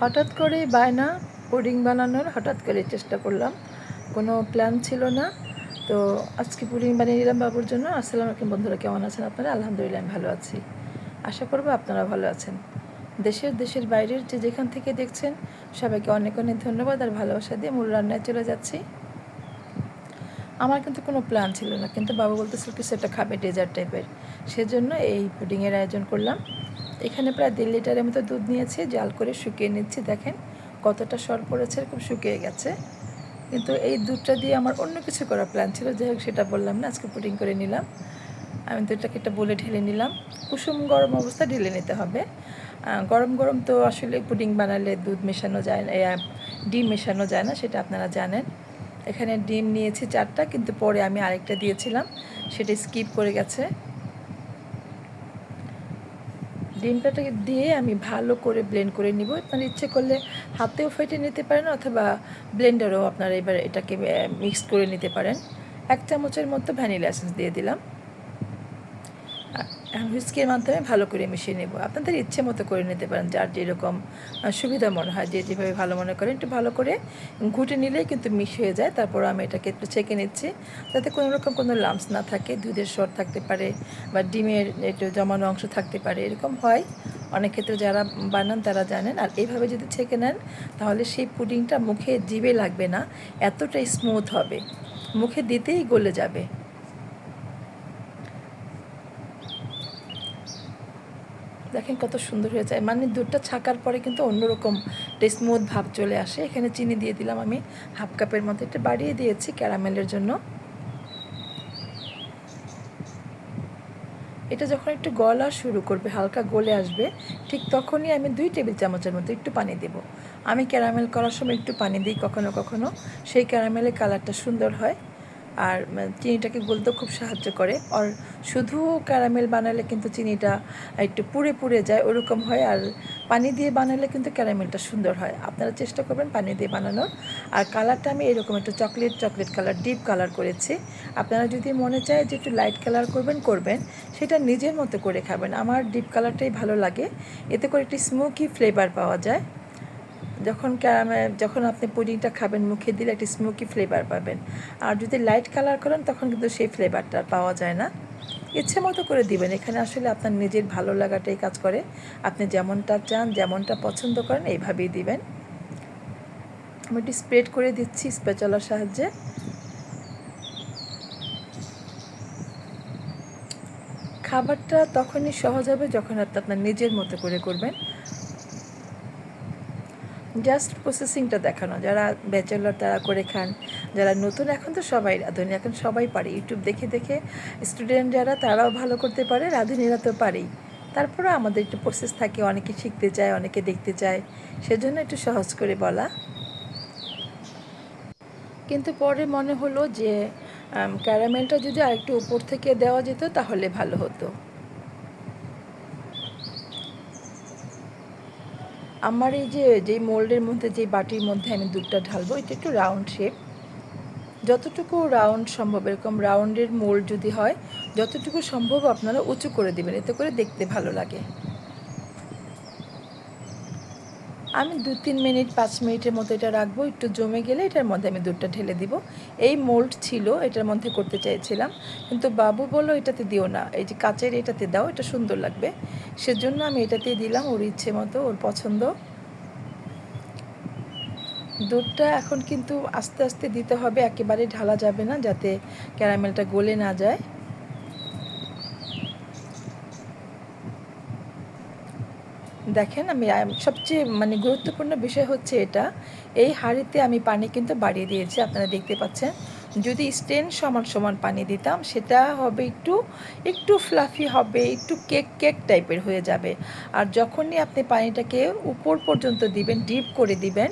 হঠাৎ করেই বায়না পুডিং বানানোর হঠাৎ করে চেষ্টা করলাম। কোনো প্ল্যান ছিল না। তো আজকে পুডিং বানিয়ে নিলাম বাবুর জন্য। আসসালাম আলাইকুম বন্ধুরা, কেমন আছেন আপনারা? আলহামদুলিল্লাহ, আমি ভালো আছি। আশা করব আপনারা ভালো আছেন। দেশের দেশের বাইরের যে যেখান থেকে দেখছেন, সবাইকে অনেক অনেক ধন্যবাদ আর ভালোবাসা দিয়ে মূল রান্নায় চলে যাচ্ছি। আমার কিন্তু কোনো প্ল্যান ছিল না, কিন্তু বাবা বলতেছিল কিছু একটা খাবে ডেজার্ট টাইপের সেজন্য এই পুডিংয়ের আয়োজন করলাম। এখানে প্রায় দেড় লিটারের মতো দুধ নিয়েছি, জাল করে শুকিয়ে নিচ্ছি, দেখেন কতটা সর পড়েছে খুব শুকিয়ে গেছে। কিন্তু এই দুধটা দিয়ে আমার অন্য কিছু করার প্ল্যান ছিল, যাই হোক সেটা বললাম না, আজকে পুডিং করে নিলাম। আমি দুধটাকে একটা বলে ঢেলে নিলাম। কুসুম গরম অবস্থা ঢেলে নিতে হবে। গরম গরম তো আসলে পুডিং বানালে দুধ মেশানো যায় না ডিম মেশানো যায় না, সেটা আপনারা জানেন। এখানে ডিম নিয়েছি চারটা, কিন্তু পরে আমি আরেকটা দিয়েছিলাম, সেটা স্কিপ করে গেছে। ডিমটাকে দিয়ে আমি ভালো করে ব্লেন্ড করে নিব। আপনার ইচ্ছে করলে হাতেও ফেটে নিতে পারেন অথবা ব্লেন্ডারও আপনারা এবার এটাকে মিক্স করে নিতে পারেন। এক চামচের মতো ভ্যানিলা এসেন্স দিয়ে দিলাম। হুইস্কির মাধ্যমে ভালো করে মিশিয়ে নেব। আপনাদের ইচ্ছে মতো করে নিতে পারেন, যার যেরকম সুবিধা মনে হয়, যে যেভাবে ভালো মনে করেন, একটু ভালো করে ঘুটে নিলেই কিন্তু মিশ হয়ে যায়। তারপর আমি এটাকে একটু ছেঁকে নিচ্ছি, যাতে কোনো রকম কোনো লাম্পস না থাকে, দুধের স্বর থাকতে পারে বা ডিমের একটু জমানো অংশ থাকতে পারে, এরকম হয়। অনেক ক্ষেত্রে যারা বানান তারা জানেন। আর এইভাবে যদি ছেঁকে নেন, তাহলে সেই পুডিংটা মুখে জিভে লাগবে না, এতটাই স্মুথ হবে। মুখে দিতেই গলে যাবে। দেখেন কত সুন্দর হয়ে যায়। মানে দুধটা ছাকার পরে কিন্তু অন্যরকম স্মুথ ভাব চলে আসে। এখানে চিনি দিয়ে দিলাম আমি হাফ কাপের মতো একটু বাড়িয়ে দিয়েছি ক্যারামেলের জন্য। এটা যখন একটু গলা শুরু করবে, হালকা গলে আসবে, ঠিক তখনই আমি দুই টেবিল চামচের মতো একটু পানি দেব। আমি ক্যারামেল করার সময় একটু পানি দিই কখনো কখনো। সেই ক্যারামেলের কালারটা সুন্দর হয়। আর চিনিটাকে গলতেও খুব সাহায্য করে। আর শুধু ক্যারামেল বানালে কিন্তু চিনিটা একটু পুড়ে পুড়ে যায়, ওরকম হয়। আর পানি দিয়ে বানালে কিন্তু ক্যারামেলটা সুন্দর হয়। আপনারা চেষ্টা করবেন পানি দিয়ে বানানোর। আর কালারটা আমি এরকম একটু chocolate chocolate colour, deep colour করেছি। আপনারা যদি মনে চায় যে একটু লাইট কালার করবেন করবেন। সেটা নিজের মতো করে খাবেন। আমার ডিপ কালারটাই ভালো লাগে। এতে করে একটি স্মোকি ফ্লেভার পাওয়া যায়। যখন যখন আপনি পুডিংটা খাবেন, মুখে দিলে একটি স্মোকি ফ্লেভার পাবেন। আর যদি লাইট কালার করেন, তখন কিন্তু সেই ফ্লেভারটা পাওয়া যায় না। ইচ্ছে মতো করে দিবেন। এখানে আসলে আপনার নিজের ভালো লাগাটাই কাজ করে। আপনি যেমনটা চান, যেমনটা পছন্দ করেন, এইভাবেই দিবেন। আমি একটু স্প্রেড করে দিচ্ছি স্পেচলার সাহায্যে। খাবারটা তখনই সহজ হবে যখন আপনি আপনার নিজের মতো করে করবেন। জাস্ট প্রসেসিংটা দেখানো। যারা ব্যাচেলর তারা করে খান, যারা নতুন এখন তো সবাই রাঁধুনি এখন সবাই পারে। ইউটিউব দেখে দেখে স্টুডেন্ট যারা, তারাও ভালো করতে পারে রাঁধুনিরা তো পারেই। তারপরেও আমাদের একটু প্রসেস থাকে, অনেকে শিখতে চায়, অনেকে দেখতে চায়। সেজন্য একটু সহজ করে বলা। কিন্তু পরে মনে হলো যে ক্যারামেলটা যদি আরেকটু উপর থেকে দেওয়া যেত, তাহলে ভালো হতো। আমার এই যে, যেই মোল্ডের মধ্যে, যেই বাটির মধ্যে আমি দুধটা ঢালবো, এটা একটু রাউন্ড শেপ। যতটুকু রাউন্ড সম্ভব, এরকম রাউন্ডের মোল্ড যদি হয়, যতটুকু সম্ভব আপনারা উঁচু করে দেবেন, এতে করে দেখতে ভালো লাগে। আমি দু তিন মিনিট, পাঁচ মিনিটের মতো এটা রাখব। একটু জমে গেলে এটার মধ্যে আমি দুধটা ঢেলে দিব। এই মোল্ড ছিল, এটার মধ্যে করতে চাইছিলাম কিন্তু বাবু বলল, এটাতে দিও না। এই যে কাচের এটাতে দাও, এটা সুন্দর লাগবে। সেজন্য আমি এটাতেই দিলাম ওর ইচ্ছে মতো, ওর পছন্দ। দুধটা এখন কিন্তু আস্তে আস্তে দিতে হবে। একেবারে ঢালা যাবে না, যাতে ক্যারামেলটা গলে না যায়। দেখেন, আমি সবচেয়ে মানে গুরুত্বপূর্ণ বিষয় হচ্ছে এটা। এই হাঁড়িতে আমি পানি কিন্তু বাড়িয়ে দিয়েছি, আপনারা দেখতে পাচ্ছেন। যদি স্টেন সমান সমান পানি দিতাম, সেটা হবে একটু একটু ফ্লাফি হবে, একটু কেক কেক টাইপের হয়ে যাবে। আর যখনই আপনি পানিটাকে উপর পর্যন্ত দিবেন, ডিপ করে দিবেন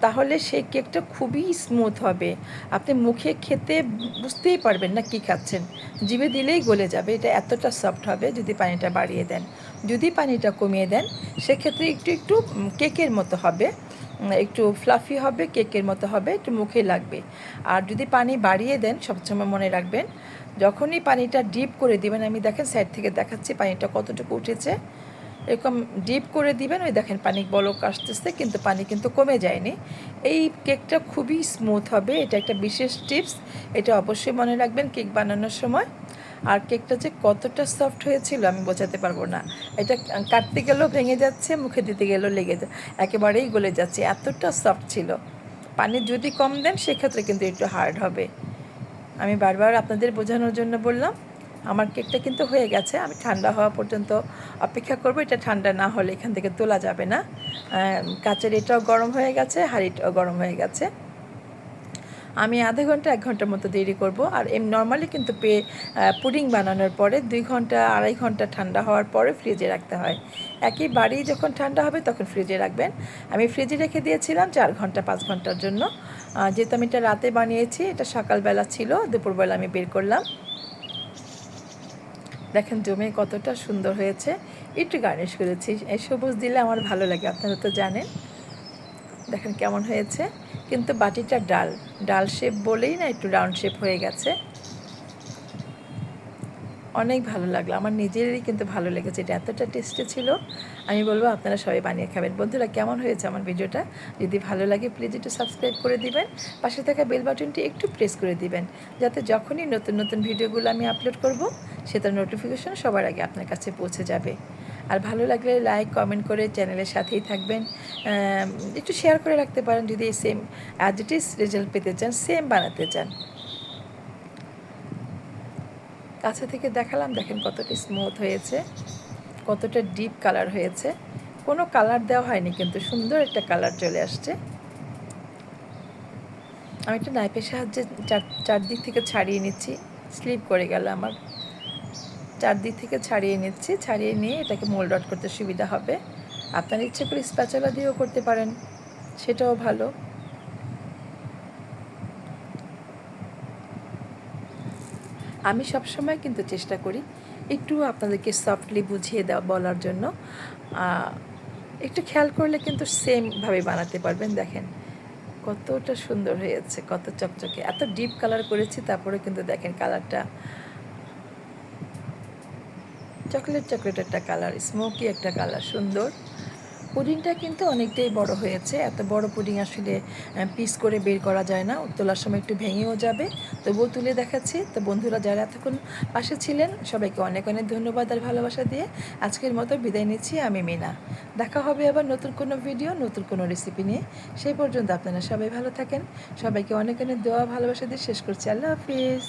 তাহলে সেই কেকটা খুবই স্মুথ হবে। আপনি মুখে খেতে বুঝতেই পারবেন না কী খাচ্ছেন। জিভে দিলেই গলে যাবে। এটা এতটা সফট হবে যদি পানিটা বাড়িয়ে দেন। যদি পানিটা কমিয়ে দেন, সেক্ষেত্রে একটু একটু কেকের মতো হবে। একটু ফ্লাফি হবে, কেকের মতো হবে, একটু মুখে লাগবে। আর যদি পানি বাড়িয়ে দেন, সবসময় মনে রাখবেন, যখনই পানিটা ডিপ করে দিবেন, আমি দেখেন সাইড থেকে দেখাচ্ছি পানিটা কতটুকু উঠেছে। এরকম ডিপ করে দিবেন, ওই দেখেন পানি বলক আসতেছে, কিন্তু পানি কিন্তু কমে যায়নি। এই কেকটা খুবই স্মুথ হবে, এটা একটা বিশেষ টিপস এটা অবশ্যই মনে রাখবেন কেক বানানোর সময়। আর কেকটা যে কতটা সফট হয়েছিল আমি বোঝাতে পারব না। এটা কাটতে গেলেও ভেঙে যাচ্ছে, মুখে দিতে গেলেও লেগে যা, একেবারেই গলে যাচ্ছে, এতটা সফট ছিল। পানি যদি কম দেন, সেক্ষেত্রে কিন্তু একটু হার্ড হবে। আমি বারবার আপনাদের বোঝানোর জন্য বললাম আমার কেকটা কিন্তু হয়ে গেছে। আমি ঠান্ডা হওয়া পর্যন্ত অপেক্ষা করব। এটা ঠান্ডা না হলে এখান থেকে তোলা যাবে না। কাচের এটাও গরম হয়ে গেছে, হাঁড়িটাও গরম হয়ে গেছে। আমি আধা ঘণ্টা, এক ঘণ্টার মতো দেরি করব। আর এম নর্মালি কিন্তু পে পুডিং বানানোর পরে দুই ঘণ্টা, আড়াই ঘণ্টা ঠান্ডা হওয়ার পরে ফ্রিজে রাখতে হয়। একই বাড়ি যখন ঠান্ডা হবে তখন ফ্রিজে রাখবেন। আমি ফ্রিজে রেখে দিয়েছিলাম চার ঘণ্টা, পাঁচ ঘণ্টার জন্য। যেহেতু আমি এটা রাতে বানিয়েছি, এটা সকালবেলা ছিল, দুপুরবেলা আমি বের করলাম। দেখেন জমে কতটা সুন্দর হয়েছে। একটু গার্নিশ করেছি। এই সবুজ দিলে আমার ভালো লাগে, আপনারা তো জানেন। দেখেন কেমন হয়েছে। কিন্তু বাটিটা ডাল। ডাল শেপ বলেই না একটু রাউন্ড শেপ হয়ে গেছে। অনেক ভালো লাগল। আমার নিজেরই কিন্তু ভালো লেগেছে। এটা এতটা টেস্টি ছিল। আমি বলব আপনারা সবাই বানিয়ে খাবেন। বন্ধুরা, কেমন হয়েছে আমার ভিডিওটা? যদি ভালো লাগে প্লিজ একটু সাবস্ক্রাইব করে দিবেন। পাশে থাকা বেল বাটনটি একটু প্রেস করে দিবেন। যাতে যখনই নতুন নতুন ভিডিওগুলো আমি আপলোড করব সেটার নোটিফিকেশন সবার আগে আপনার কাছে পৌঁছে যাবে। আর ভালো লাগলে লাইক কমেন্ট করে চ্যানেলের সাথেই থাকবেন। একটু শেয়ার করে রাখতে পারেন যদি same as it is result পেতে চান সেম বানাতে চান। কাছে থেকে দেখালাম, দেখেন কতটা স্মুথ হয়েছে, কতটা ডিপ কালার হয়েছে। কোনো কালার দেওয়া হয়নি, কিন্তু সুন্দর একটা কালার চলে আসছে। আমি একটা নাইপের সাহায্যে চার, চারদিক থেকে ছাড়িয়ে নিচ্ছি স্লিপ করে গেল আমার। চারদিক থেকে ছাড়িয়ে নিচ্ছি। ছাড়িয়ে নিয়ে এটাকে মোল্ড আউট করতে সুবিধা হবে। আপনার ইচ্ছে করে স্প্যাচলা দিয়েও করতে পারেন। সেটাও ভালো। আমি সবসময় কিন্তু চেষ্টা করি একটু আপনাদেরকে সফটলি বুঝিয়ে দেওয়া বলার জন্য। একটু খেয়াল করলে কিন্তু সেমভাবে বানাতে পারবেন। দেখেন কতটা সুন্দর হয়েছে, কত চকচকে। এত ডিপ কালার করেছি তারপরে কিন্তু দেখেন কালারটা চকলেট চকলেট একটা কালার স্মোকি একটা কালার, সুন্দর। পুডিংটা কিন্তু অনেকটাই বড় হয়েছে, এত বড় পুডিং আসলে পিস করে বের করা যায় না তোলার সময় একটু ভেঙেও যাবে। তবুও তুলে দেখাচ্ছি, তো বন্ধুরা যারা এতক্ষণ পাশে ছিলেন, সবাইকে অনেক অনেক ধন্যবাদ আর ভালোবাসা দিয়ে আজকের মতো বিদায় নিচ্ছি, আমি মিনা। দেখা হবে আবার নতুন কোনো ভিডিও নতুন কোনো রেসিপি নিয়ে। সেই পর্যন্ত আপনারা সবাই ভালো থাকেন, সবাইকে অনেক অনেক দোয়া, ভালোবাসা দিয়ে শেষ করছি। আল্লাহ হাফিজ।